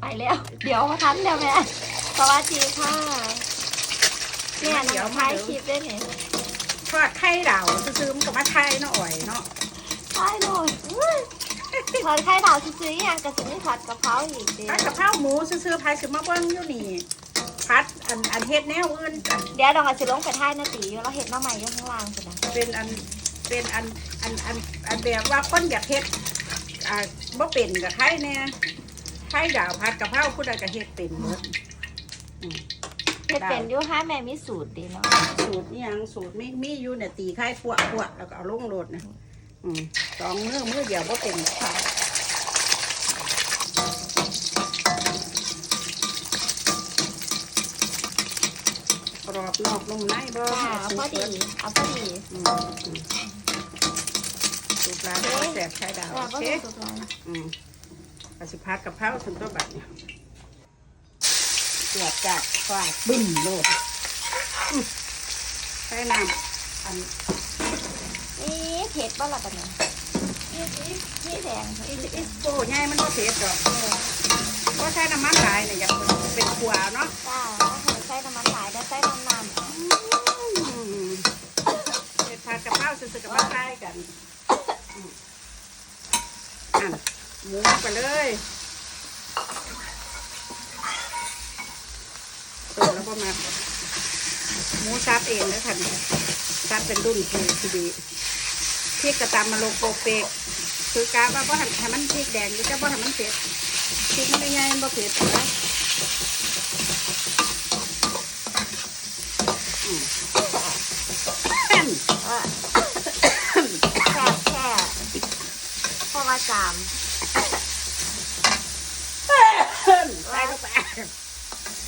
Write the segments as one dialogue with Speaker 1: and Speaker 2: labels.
Speaker 1: ไปแล้ว เดี๋ยวมาทันเดี๋ยวแม่สวัสดีค่ะเนี่ยน้องท้ายคลิปด้วยเนี่ย
Speaker 2: ทอดไข่ดาวซื้อๆมันก็มาไข่เนาะอ่อยเนาะ
Speaker 1: ใช่เลยอุ๊ยถอดไข่ดาวซื้อๆอย่างกระสิไม่ถอดกะเพราอีกเดีย
Speaker 2: ผัดกะเพราหมูซื้อๆพายสิมาเบิ้งอยู่นี่พัดอันอันเฮ็ดแนวอื่นอัน
Speaker 1: เดี๋ยวดองอาจจะลงไปท้ายนาตีอยู่แล้วเห็ดหน้าใหม่อยู่ข้างล่างสินะ
Speaker 2: เป็นอันเป็นอันอันอันอันแบบว่าคนอยากเฮ็ดอ่าบ่เป็นกับไข่แน่ ไข่ดาวผัดกะเพราผู้ใดก็เฮ็ดเป็นหมดอืม
Speaker 1: เห็ดเป็นอยู่ห้าแม่มีสูตรดีเนาะ
Speaker 2: สูตรนี่ยังสูตรมีมีอยู่เนี่ยตีไข่ปวดปวดแล้วก็เอาลงโหลดนะอืมสองมือมือเดียวบ่เป็นค่ะกรอบนอกนุ่มในบ่
Speaker 1: จ้าเอาพอดีเอาพอดี
Speaker 2: อืมอืมสูตรร้านเขาแสบไข่ดาว
Speaker 1: จ้า
Speaker 2: โอ
Speaker 1: ก็
Speaker 2: เค
Speaker 1: มีสูตรอะไร
Speaker 2: อืม กสิพัดกับเพราถึงตัวบัดเนี่ยตรวจจัดฟาดบึ้มโลดอื้อใช้น้ำอัน
Speaker 1: นี่เผ็ดบ้าละปะเนี่ยนี่นี่นี่แดง
Speaker 2: อิสอิสโปใหญ่มันก็เผ็ดดอกก็ใช้น้ำมันหลายเนี่ยอยากเป็นขวาเนาะ
Speaker 1: จ้าถ้าใครใช้น้ำมันหลายได้ใช้น้ำน้ำ
Speaker 2: อืมเผ็ดผัดกับข้าวซื้อๆกับมาใกล้กันอืมอัน หมูไปเลยตัวแล้วก็มาหมูซับเองแล้วค่ะซับเป็นรุ่นคือทีดีพริกกระตำมาลงโปกเปกคือกาว่าบ่หันให้มันพริกแดงหรือจะบ่ให้มันเผ็ดพริกมันไม่ใหญ่มันบ่เผ็ดนะอืมแป้น
Speaker 1: เออแค่แค่เพระว่าจาม
Speaker 2: ใส่ลง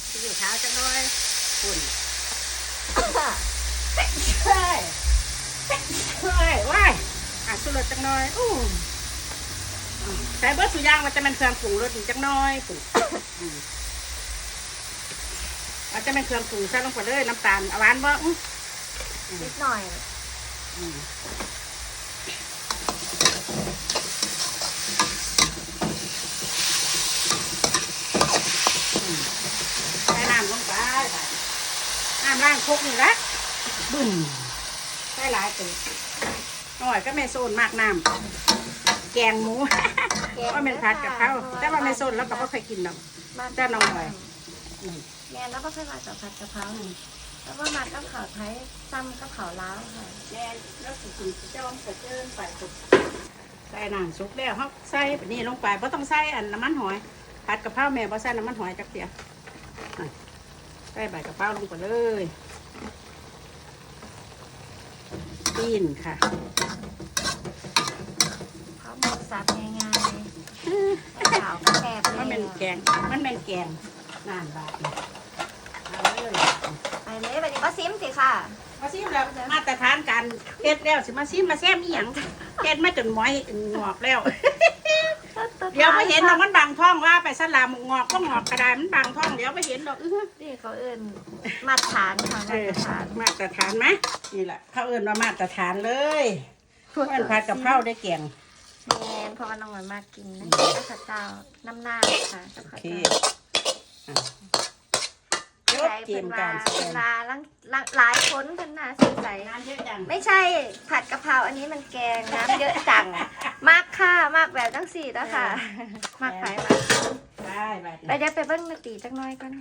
Speaker 2: ไปอยู่เท้าจังเลยคุณใช่ใช่ว้ายอะสุรสจังเลยอู้ใส่เบิร์ดสุย่างมันจะเป็นเครื่องปรุงรสอีกจังน้อยคุณมันจะเป็นเครื่องปรุงใส่ลงไปเลยน้ำตาลเอาหวานบ่อื้อ
Speaker 1: นิดหน่อย
Speaker 2: อืมใส่น้ำลงไปน้ำล้างครกนี่ละบึ้มใส่หลายตัวหน่อยก็ไม่โซนมากน้ำแกงหมูว่าเป็นผัดกับข้าวแต่ว่าไม่โซนแล้วก็ไม่เคยกินหรอกจ้าน้องหน่อยอืม
Speaker 1: แม่แล้วก็เคยมากับผัดกะเพราแล้วก็มากับข่าวไทยซ้ำกับข่าวล้าวค่ะ
Speaker 2: แม่แล้วสุดๆเจ้ามันก็เจินไปสุดใส่น้ำสุกแล้วเขาใส่แบบนี้ลงไปเพราะต้องใส่อันน้ำมันหอยผัดกะเพราแม่บ่ใส่น้ำมันหอยจักเดียวอะ ใส่ใบกะเพราลงไปเลยปีนค่ะ
Speaker 1: เขาหมกสับง่ายๆข่าวก็แคบ
Speaker 2: มัน
Speaker 1: เล
Speaker 2: เป็
Speaker 1: ย
Speaker 2: นแกง มันเป็นแกงนานบาทนี่เอาเลย
Speaker 1: ไปเลยวันนี้มาซิมสิค่ะ
Speaker 2: มาซิมแล้วมาตรฐานการเฮ็ดแล้วสิมาซิมมาแซ่บอีหยังเฮ็ดมาจนหมอยงอกแล้ว เดี๋ยวไม่เห็นดอกมันบางท้องว่าไปสลามงอกก็งอกกระดาษมันบางท้องเดี๋ยวไม่เห็นดอกอื้อ
Speaker 1: นี่เขาเอิ้นมาตรฐานค่ะ
Speaker 2: เอ
Speaker 1: มา
Speaker 2: อ
Speaker 1: ตรฐาน
Speaker 2: มาตรฐานไหมนี่แหละเขาเอิ้นว่ามาตรฐานเลยเพื่อนผัดกับข้าวได้เกี่ยง
Speaker 1: แมนเพราะว่าน้องหน่อยมากกินนะข้าวเจ้าน้ำหน้าค่ะกับ
Speaker 2: โอ
Speaker 1: ข้าว
Speaker 2: เค
Speaker 1: เจ้า
Speaker 2: อะยศ เกมการแสด
Speaker 1: เว
Speaker 2: ง
Speaker 1: ลาลังลังหลายคนเพิ่นน่าสงสัย
Speaker 2: งานเยอะจัง
Speaker 1: ไม่ใช่ผัดกะเพราอันนี้มันแกงน้ำเยอะจังมากค่ะมากแบบตั้งสี่แล้วค่ะ มากไปมาก
Speaker 2: ได้แบบ
Speaker 1: ไปเดี๋ยวไปเบิ้งนาตีจักหน้อยก่อน